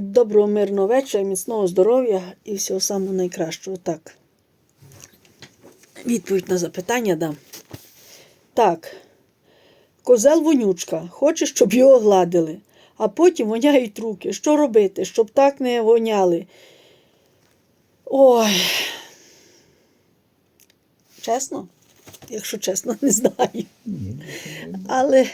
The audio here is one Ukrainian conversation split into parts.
Доброго мирного вечора, міцного здоров'я і всього самого найкращого. Так. Відповідь на запитання дам. Так. Козел вонючка. Хоче, щоб його гладили, а потім воняють руки. Що робити, щоб так не воняли? Ой. Чесно? Якщо чесно, не знаю. Але,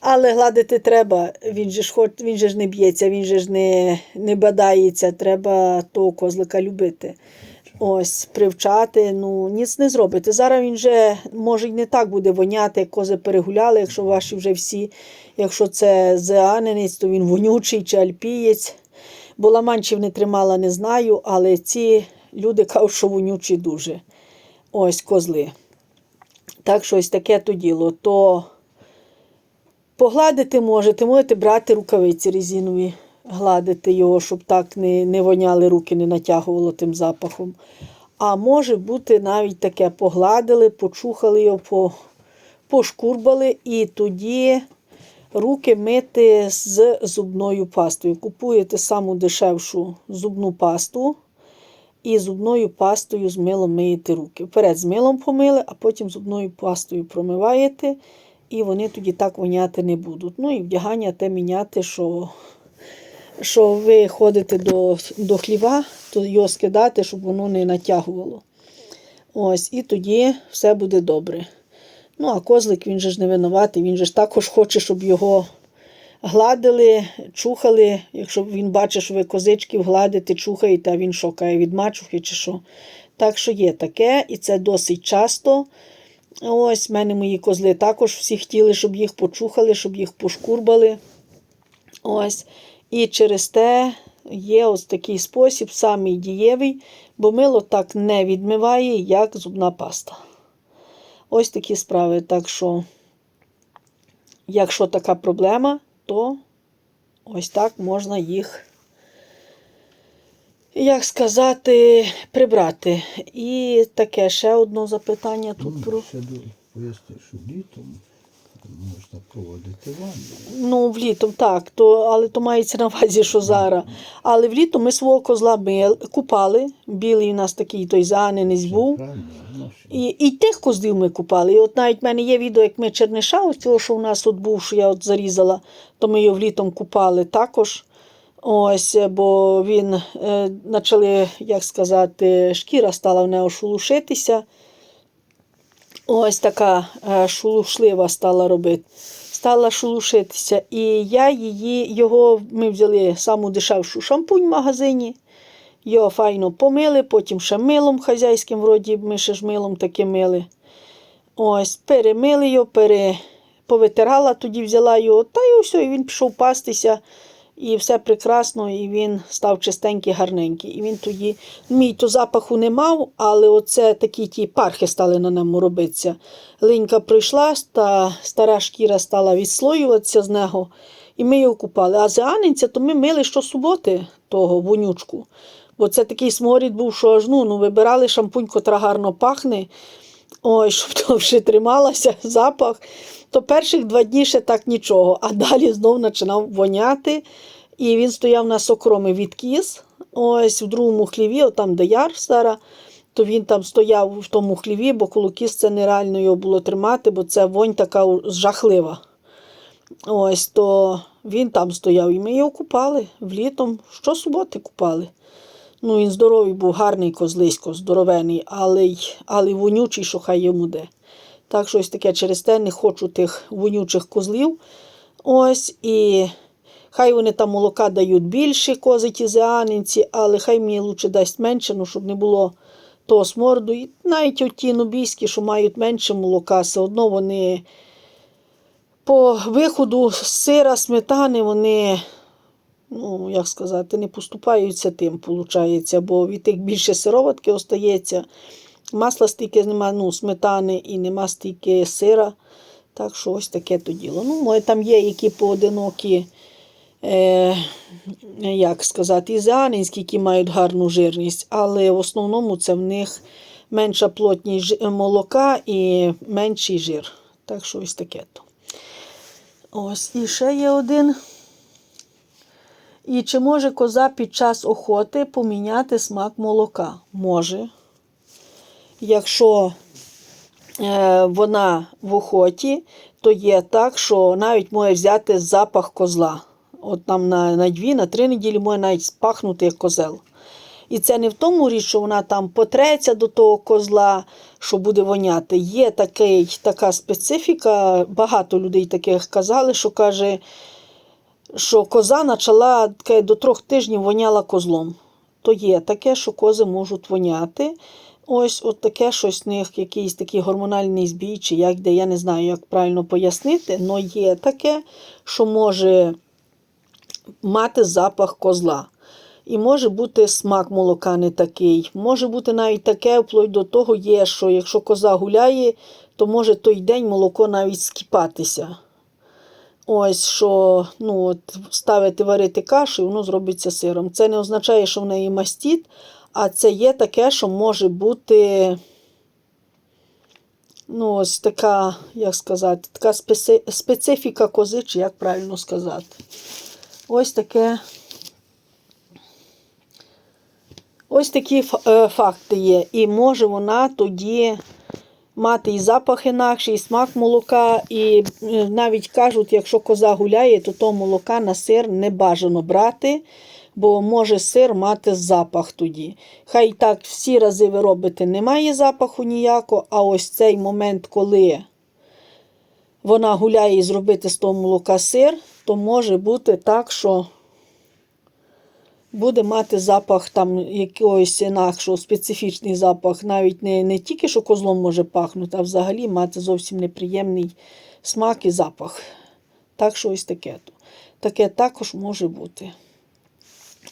але гладити треба. Він же ж хоч він же ж не б'ється, він же ж не, не бадається. Треба того козлика любити. Ось, привчати, ну ніц не зробити. Зараз він вже може й не так буде воняти, як кози перегуляли, якщо ваші вже всі, якщо це зеанинець, то він вонючий чи альпієць. Бо ламанчів не тримала, не знаю, але ці люди кажуть, що вонючі дуже. Ось козли. Так що ось таке то діло. То погладити можете, можете брати рукавиці резинові, гладити його, щоб так не, не воняли руки, не натягувало тим запахом. А може бути навіть таке, погладили, почухали його, по, пошкурбали і тоді руки мити з зубною пастою. Купуєте саму дешевшу зубну пасту. І зубною пастою з милом миєте руки. Вперед з милом помили, а потім зубною пастою промиваєте, і вони тоді так воняти не будуть. Ну і вдягання те міняти, що що ви ходите до до хліва, то його скидати, щоб воно не натягувало. Ось, І тоді все буде добре. Ну, а козлик він же ж не винуватий, він же ж також хоче, щоб його гладили, чухали. Якщо він бачить, що ви козичків гладите, чухаєте, а він шокає від мачухи чи що. Так що є таке, і це досить часто. Ось, в мене мої козли також всі хотіли, щоб їх почухали, щоб їх пошкурбали. Ось. І через те є ось такий спосіб, самий дієвий, бо мило так не відмиває, як зубна паста. Ось такі справи. Так що, якщо така проблема, то ось так можна їх, як сказати, прибрати. І таке ще одне запитання тут Ну, про. ще до- що літом можна проводити ванну. Ну, влітом, так, то, але то мається на увазі, що зараз. Але влітом ми свого козла мили, купали. Білий у нас такий той заненець був. І, і тих козлів ми купали. І от навіть в мене є відео, як ми черниша, ось цього, що у нас от був, що я от зарізала, то ми його влітом купали також. Ось, бо він е, почали, як сказати, шкіра стала в нього шелушитися. Ось така е, шелушлива стала робити. Стала шелушитися. І я її, його ми взяли саму дешевшу шампунь в магазині. Його файно помили, потім ще милом хазяйським, вроді ми ще ж милом таке мили. Ось, перемили його, пере... повитирала, тоді взяла його, та й все, і він пішов пастися. І все прекрасно, і він став чистенький, гарненький. І він тоді, мій то запаху не мав, але оце такі ті пархи стали на ньому робитися. Линька пройшла, та стара шкіра стала відслоюватися з нього, і ми його купали. А зеанинця, то ми мили щосуботи того вонючку. Бо це такий сморід був, що аж ну, ну вибирали шампунь, котра гарно пахне. Ой, щоб довше трималася запах, то перших два дні ще так нічого, а далі знов починав воняти. І він стояв на сокромі від кіз. Ось в другому хліві, от там де яр стара, то він там стояв в тому хліві, бо коло кіз це нереально його було тримати, бо це вонь така жахлива. Ось то він там стояв, і ми його купали влітом. Щосуботи купали. Ну, він здоровий був, гарний козлисько, здоровений, але й але вонючий, що хай йому де. Так що таке через те не хочу тих вонючих козлів. Ось і хай вони там молока дають більше, кози ті зеанинці, але хай мені лучше дасть менше, ну, щоб не було того сморду. І навіть оті нубійські, що мають менше молока, все одно вони по виходу з сира, сметани, вони ну, як сказати, не поступаються тим, виходить, бо від тих більше сироватки остається. Масла стільки нема, ну, сметани і нема стільки сира. Так що ось таке то діло. Ну, там є які поодинокі, е, як сказати, ізіанинські, які мають гарну жирність, але в основному це в них менша плотність молока і менший жир. Так що ось таке то. Ось, і ще є один. І чи може коза під час охоти поміняти смак молока? Може. Якщо е, вона в охоті, то є так, що навіть може взяти запах козла. От там на, на дві, на три неділі може навіть пахнути як козел. І це не в тому річ, що вона там потреться до того козла, що буде воняти. Є такий, така специфіка. Багато людей таких казали, що каже, що коза почала до трьох тижнів воняла козлом. То є таке, що кози можуть воняти. Ось от таке щось в них, якийсь такий гормональний збій, чи як де, я не знаю, як правильно пояснити, але є таке, що може мати запах козла. І може бути смак молока не такий. Може бути навіть таке, вплоть до того є, що якщо коза гуляє, то може той день молоко навіть скіпатися. Ось що ну, от, ставити варити кашу, і воно зробиться сиром. Це не означає, що в неї мастіт, а це є таке, що може бути. Ну, ось така, як сказати, така специ- специфіка кози, чи як правильно сказати. Ось таке. Ось такі е, факти є. І може вона тоді мати і запах інакший, і смак молока. І е, навіть кажуть, якщо коза гуляє, то то молока на сир не бажано брати, бо може сир мати запах тоді. Хай так всі рази ви робите, немає запаху ніякого, а ось цей момент, коли вона гуляє і зробити з того молока сир, то може бути так, що буде мати запах там якогось інакшого, специфічний запах, навіть не, не тільки що козлом може пахнути, а взагалі мати зовсім неприємний смак і запах. Так що ось таке. Таке також може бути.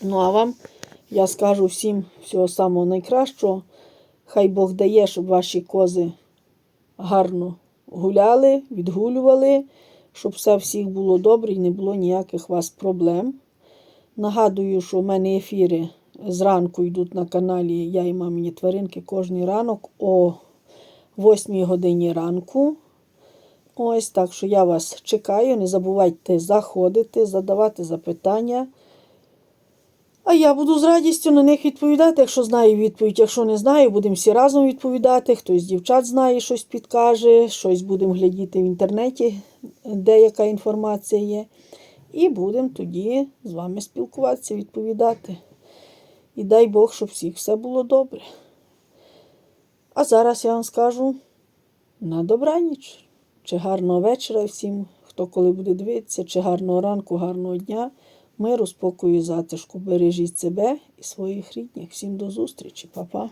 Ну, а вам я скажу всім всього самого найкращого. Хай Бог дає, щоб ваші кози гарно гуляли, відгулювали, щоб все всіх було добре і не було ніяких вас проблем. Нагадую, що в мене ефіри зранку йдуть на каналі Я і мамині тваринки кожний ранок о 8 годині ранку. Ось так що я вас чекаю. Не забувайте заходити, задавати запитання. А я буду з радістю на них відповідати, якщо знаю відповідь. Якщо не знаю, будемо всі разом відповідати. Хтось з дівчат знає, щось підкаже, щось будемо глядіти в інтернеті, деяка інформація є. І будемо тоді з вами спілкуватися, відповідати. І дай Бог, щоб всіх все було добре. А зараз я вам скажу на добраніч. Чи гарного вечора всім, хто коли буде дивитися, чи гарного ранку, гарного дня, миру, спокою затишку. Бережіть себе і своїх рідних. Всім до зустрічі, Па-па.